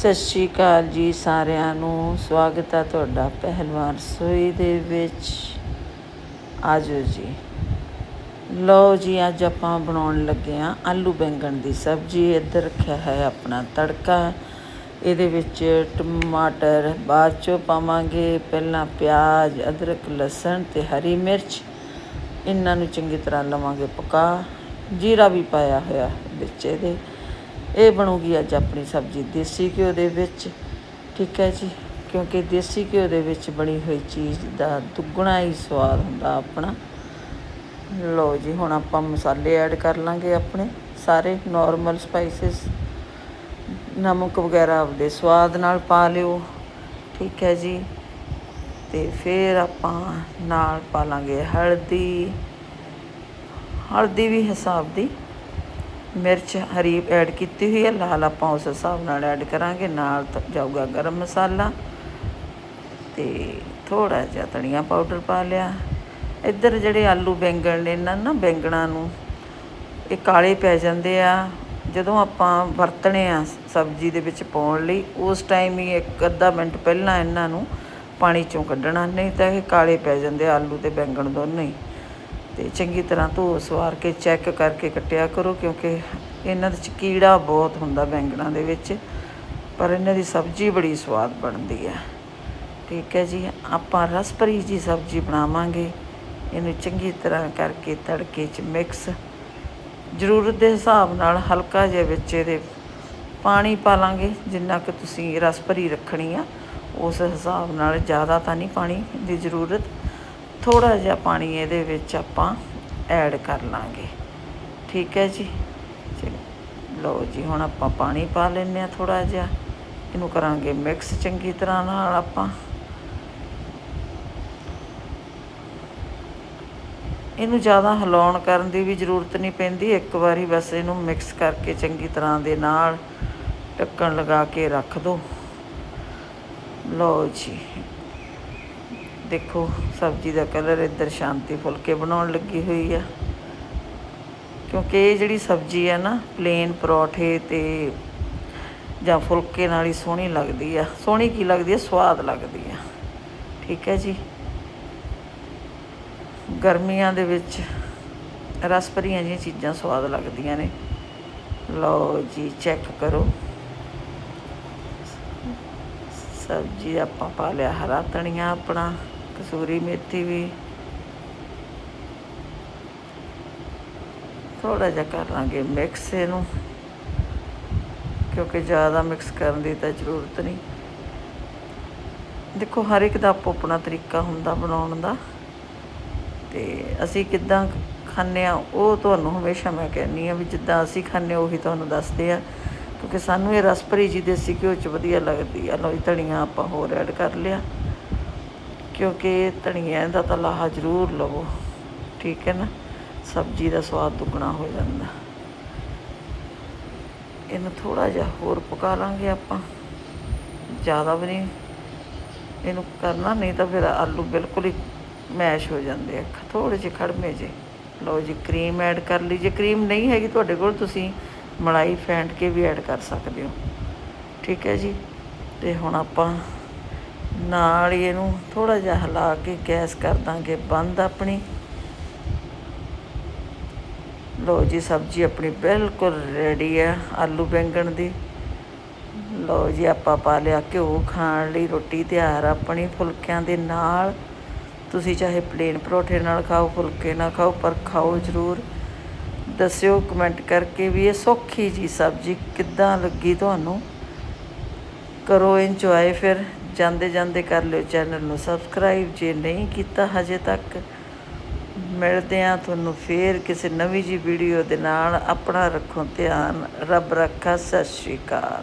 ਸਤਿ ਸ਼੍ਰੀ ਅਕਾਲ ਜੀ ਸਾਰਿਆਂ ਨੂੰ। ਸਵਾਗਤ ਹੈ ਤੁਹਾਡਾ ਪਹਿਲਵਾਨ ਰਸੋਈ ਦੇ ਵਿੱਚ। ਆਜੋ ਜੀ। ਲਓ ਜੀ, ਅੱਜ ਆਪਾਂ ਬਣਾਉਣ ਲੱਗੇ ਆ ਆਲੂ ਬੈਂਗਣ ਦੀ ਸਬਜ਼ੀ। ਇੱਧਰ ਰੱਖਿਆ ਹੈ ਆਪਣਾ ਤੜਕਾ। ਇਹਦੇ ਵਿੱਚ ਟਮਾਟਰ, ਬਾਅਦ ਚੋਂ ਪਾਵਾਂਗੇ ਪਹਿਲਾਂ ਪਿਆਜ਼, ਅਦਰਕ, ਲਸਣ ਤੇ ਹਰੀ ਮਿਰਚ। ਇਹਨਾਂ ਨੂੰ ਚੰਗੀ ਤਰ੍ਹਾਂ ਲਵਾਂਗੇ ਪਕਾ। ਜੀਰਾ ਵੀ ਪਾਇਆ ਹੋਇਆ ਵਿੱਚ ਇਹਦੇ। ਇਹ ਬਣੂਗੀ ਅੱਜ ਆਪਣੀ ਸਬਜ਼ੀ ਦੇਸੀ ਘਿਓ ਦੇ ਵਿੱਚ, ਠੀਕ ਹੈ ਜੀ? ਕਿਉਂਕਿ ਦੇਸੀ ਘਿਓ ਦੇ ਵਿੱਚ ਬਣੀ ਹੋਈ ਚੀਜ਼ ਦਾ ਦੁੱਗਣਾ ਹੀ ਸਵਾਦ ਹੁੰਦਾ ਆਪਣਾ। ਲਓ ਜੀ, ਹੁਣ ਆਪਾਂ ਮਸਾਲੇ ਐਡ ਕਰ ਲਾਂਗੇ ਆਪਣੇ ਸਾਰੇ ਨਾਰਮਲ ਸਪਾਈਸਸ ਨਮਕ ਵਗੈਰਾ ਆਪਦੇ ਸਵਾਦ ਨਾਲ ਪਾ ਲਿਓ, ਠੀਕ ਹੈ ਜੀ? ਤੇ ਫਿਰ ਆਪਾਂ ਨਾਲ ਪਾ ਲਾਂਗੇ ਹਲਦੀ। ਹਲਦੀ ਵੀ ਹਿਸਾਬ ਦੀ ਮਿਰਚ ਹਰੀ ਐਡ ਕੀਤੀ ਹੋਈ ਹੈ ਲਾਲ ਆਪਾਂ ਉਸ ਹਿਸਾਬ ਨਾਲ ਐਡ ਕਰਾਂਗੇ, ਨਾਲ ਜਾਊਗਾ ਗਰਮ ਮਸਾਲਾ ਤੇ ਥੋੜਾ ਜਿਹਾ ਧਨੀਆ ਪਾਊਡਰ ਪਾ ਲਿਆ। ਇੱਧਰ ਜਿਹੜੇ ਆਲੂ ਬੈਂਗਣ ਨੇ ਇਹਨਾਂ ਨਾ ਬੈਂਗਣਾ ਨੂੰ, ਇਹ ਕਾਲੇ ਪੈ ਜਾਂਦੇ ਆ। ਜਦੋਂ ਆਪਾਂ ਵਰਤਣੇ ਆ ਸਬਜ਼ੀ ਦੇ ਵਿੱਚ ਪਾਉਣ ਲਈ, ਉਸ ਟਾਈਮ ਹੀ ਇੱਕ ਅੱਧਾ ਮਿੰਟ ਪਹਿਲਾਂ ਇਹਨਾਂ ਨੂੰ ਪਾਣੀ ਚੋਂ ਕੱਢਣਾ, ਨਹੀਂ ਤਾਂ ਇਹ ਕਾਲੇ ਪੈ ਜਾਂਦੇ ਆਲੂ ਤੇ ਬੈਂਗਣ ਦੋਨੋਂ ਹੀ। ਤੇ ਚੰਗੀ ਤਰ੍ਹਾਂ ਧੋ ਸਵਾਰ ਕੇ ਚੈੱਕ ਕਰਕੇ ਕੱਟਿਆ ਕਰੋ, ਕਿਉਂਕਿ ਇਹਨਾਂ ਵਿੱਚ ਕੀੜਾ ਬਹੁਤ ਹੁੰਦਾ ਬੈਂਗਣਾਂ ਦੇ ਵਿੱਚ, ਪਰ ਇਹਨਾਂ ਦੀ ਸਬਜ਼ੀ ਬੜੀ ਸਵਾਦ ਬਣਦੀ ਹੈ ਠੀਕ ਹੈ ਜੀ, ਆਪਾਂ ਰਸ ਭਰੀ ਜੀ ਸਬਜ਼ੀ ਬਣਾਵਾਂਗੇ। ਇਹਨੂੰ ਚੰਗੀ ਤਰ੍ਹਾਂ ਕਰਕੇ ਤੜਕੇ 'ਚ ਮਿਕਸ। ਜ਼ਰੂਰਤ ਦੇ ਹਿਸਾਬ ਨਾਲ ਹਲਕਾ ਜਿਹਾ ਵਿੱਚ ਇਹਦੇ ਪਾਣੀ ਪਾ ਲਾਂਗੇ, ਜਿੰਨਾ ਕਿ ਤੁਸੀਂ ਰਸ ਭਰੀ ਰੱਖਣੀ ਆ, ਉਸ ਹਿਸਾਬ ਨਾਲ ਜ਼ਿਆਦਾ ਤਾਂ ਨਹੀਂ ਪਾਣੀ ਦੀ ਜ਼ਰੂਰਤ। ਥੋੜਾ ਜਿਹਾ ਪਾਣੀ ਇਹਦੇ ਵਿੱਚ ਆਪਾਂ ਐਡ ਕਰ ਲਾਂਗੇ। ਠੀਕ ਹੈ ਜੀ? ਲਓ ਜੀ, ਹੁਣ ਆਪਾਂ ਪਾਣੀ ਪਾ ਲੈਂਦੇ ਆ ਥੋੜਾ ਜਿਹਾ। ਇਹਨੂੰ ਕਰਾਂਗੇ ਮਿਕਸ ਚੰਗੀ ਤਰ੍ਹਾਂ ਨਾਲ ਆਪਾਂ। ਇਹਨੂੰ ਜ਼ਿਆਦਾ ਹਿਲਾਉਣ ਕਰਨ ਦੀ ਵੀ ਜ਼ਰੂਰਤ ਨਹੀਂ ਪੈਂਦੀ। ਇੱਕ ਵਾਰੀ ਬਸ ਇਹਨੂੰ ਮਿਕਸ ਕਰਕੇ ਚੰਗੀ ਤਰ੍ਹਾਂ ਦੇ ਨਾਲ ਢੱਕਣ ਲਗਾ ਕੇ ਰੱਖ ਦਿਓ ਲਓ ਜੀ ਦੇਖੋ, ਸਬਜ਼ੀ ਦਾ ਕਲਰ ਇੱਧਰ ਸ਼ਾਂਤੀ ਫੁਲਕੇ ਬਣਾਉਣ ਲੱਗੀ ਹੋਈ ਆ। ਕਿਉਂਕਿ ਇਹ ਜਿਹੜੀ ਸਬਜ਼ੀ ਆ ਨਾ ਪਲੇਨ ਪਰੌਠੇ ਤੇ ਜਾਂ ਫੁਲਕੇ ਨਾਲ ਹੀ ਸੋਹਣੀ ਲੱਗਦੀ ਆ। ਸੋਹਣੀ ਕੀ ਲੱਗਦੀ ਆ? ਸਵਾਦ ਲੱਗਦੀ ਆ। ਠੀਕ ਹੈ ਜੀ। ਗਰਮੀਆਂ ਦੇ ਵਿੱਚ ਰਸ ਭਰੀਆਂ ਜਿਹੀਆਂ ਚੀਜ਼ਾਂ ਸਵਾਦ ਲੱਗਦੀਆਂ ਨੇ। ਲਓ ਜੀ ਚੈੱਕ ਕਰੋ। ਸਬਜ਼ੀ ਆਪਾਂ ਪਾ ਲਿਆ, ਹਰਾ ਧਨੀਆ ਆਪਣਾ। ਕਸੂਰੀ ਮੇਥੀ ਵੀ। ਥੋੜਾ ਜਿਹਾ ਕਰ ਲਾਂਗੇ ਮਿਕਸ ਇਹਨੂੰ। ਕਿਉਂਕਿ ਜ਼ਿਆਦਾ ਮਿਕਸ ਕਰਨ ਦੀ ਤਾਂ ਜ਼ਰੂਰਤ ਨਹੀਂ। ਦੇਖੋ, ਹਰ ਇੱਕ ਦਾ ਆਪੋ ਆਪਣਾ ਤਰੀਕਾ ਹੁੰਦਾ ਬਣਾਉਣ ਦਾ। ਤੇ ਅਸੀਂ ਕਿੱਦਾਂ ਖਾਂਦੇ ਆ ਉਹ ਤੁਹਾਨੂੰ ਹਮੇਸ਼ਾ ਮੈਂ ਕਹਿੰਨੀ ਆ ਵੀ ਜਿੱਦਾਂ ਅਸੀਂ ਖਾਂਦੇ ਉਹੀ ਤੁਹਾਨੂੰ ਦੱਸਦੇ ਆ ਕਿਉਂਕਿ ਸਾਨੂੰ ਇਹ ਰਸ ਭਰੀ ਜੀ ਦੇਸੀ ਘਿਓ ਚ ਵਧੀਆ ਲੱਗਦੀ ਆ। ਲਓ ਧਨੀਆ ਆਪਾਂ ਹੋਰ ਐਡ ਕਰ ਲਿਆ। ਕਿਉਂਕਿ ਧਨੀਆ ਦਾ ਤਾਂ ਲਾਹਾ ਜ਼ਰੂਰ ਲਵੋ। ਠੀਕ ਹੈ ਨਾ? ਸਬਜ਼ੀ ਦਾ ਸਵਾਦ ਦੁੱਗਣਾ ਹੋ ਜਾਂਦਾ। ਇਹਨੂੰ ਥੋੜਾ ਜਿਹਾ ਹੋਰ ਪਕਾ ਲਾਂਗੇ ਆਪਾਂ। ਜ਼ਿਆਦਾ ਵੀ ਨਹੀਂ। ਇਹਨੂੰ ਕਰਨਾ ਨਹੀਂ ਤਾਂ ਫਿਰ ਆਲੂ ਬਿਲਕੁਲ ਹੀ ਮੈਸ਼ ਹੋ ਜਾਂਦੇ ਆ। ਥੋੜੇ ਜਿਹੇ ਖੜਮੇ ਜੇ ਲਓ ਜੀ, ਕਰੀਮ ਐਡ ਕਰ ਲਈ। ਜੇ ਕਰੀਮ ਨਹੀਂ ਹੈਗੀ ਤੁਹਾਡੇ ਕੋਲ, ਤੁਸੀਂ ਮਲਾਈ ਫੈਂਟ ਕੇ ਵੀ ਐਡ ਕਰ ਸਕਦੇ ਹੋ। ਠੀਕ ਹੈ ਜੀ? ਤੇ ਹੁਣ ਆਪਾਂ ਨਾਲ ਹੀ ਇਹਨੂੰ ਥੋੜਾ ਜਿਹਾ ਹਿਲਾ ਕੇ ਗੈਸ ਕਰ ਦਾਂਗੇ, ਬੰਦ ਆਪਣੀ। ਲਓ ਜੀ, ਸਬਜ਼ੀ ਆਪਣੀ ਬਿਲਕੁਲ ਰੈਡੀ ਹੈ, ਆਲੂ ਬੈਂਗਣ ਦੀ। ਲਓ ਜੀ, ਆਪਾਂ ਪਾ ਲਿਆ ਘਿਓ ਖਾਣ ਲਈ, ਰੋਟੀ ਤਿਆਰ ਆਪਣੀ ਫੁਲਕਿਆਂ ਦੇ ਨਾਲ। ਤੁਸੀਂ ਚਾਹੇ ਪਲੇਨ ਪਰੌਠੇ ਨਾਲ ਖਾਓ, ਫੁਲਕੇ ਨਾਲ ਖਾਓ, ਪਰ ਖਾਓ ਜ਼ਰੂਰ। ਦੱਸਿਓ ਕਮੈਂਟ ਕਰਕੇ ਵੀ ਇਹ ਸੌਖੀ ਜੀ ਸਬਜ਼ੀ ਕਿੱਦਾਂ ਲੱਗੀ ਤੁਹਾਨੂੰ? ਕਰੋ ਇੰਜੋਏ ਫਿਰ। ਜਾਂਦੇ ਜਾਂਦੇ ਕਰ ਲਿਓ ਚੈਨਲ ਨੂੰ ਸਬਸਕ੍ਰਾਈਬ ਜੇ ਨਹੀਂ ਕੀਤਾ ਹਜੇ ਤੱਕ, ਮਿਲਦੇ ਆ ਤੁਹਾਨੂੰ ਫੇਰ ਕਿਸੇ ਨਵੀਂ ਜੀ ਵੀਡੀਓ ਦੇ ਨਾਲ। ਆਪਣਾ ਰੱਖੋ ਧਿਆਨ, ਰੱਬ ਰੱਖਾ, ਸਤਿ ਸ਼੍ਰੀ ਅਕਾਲ।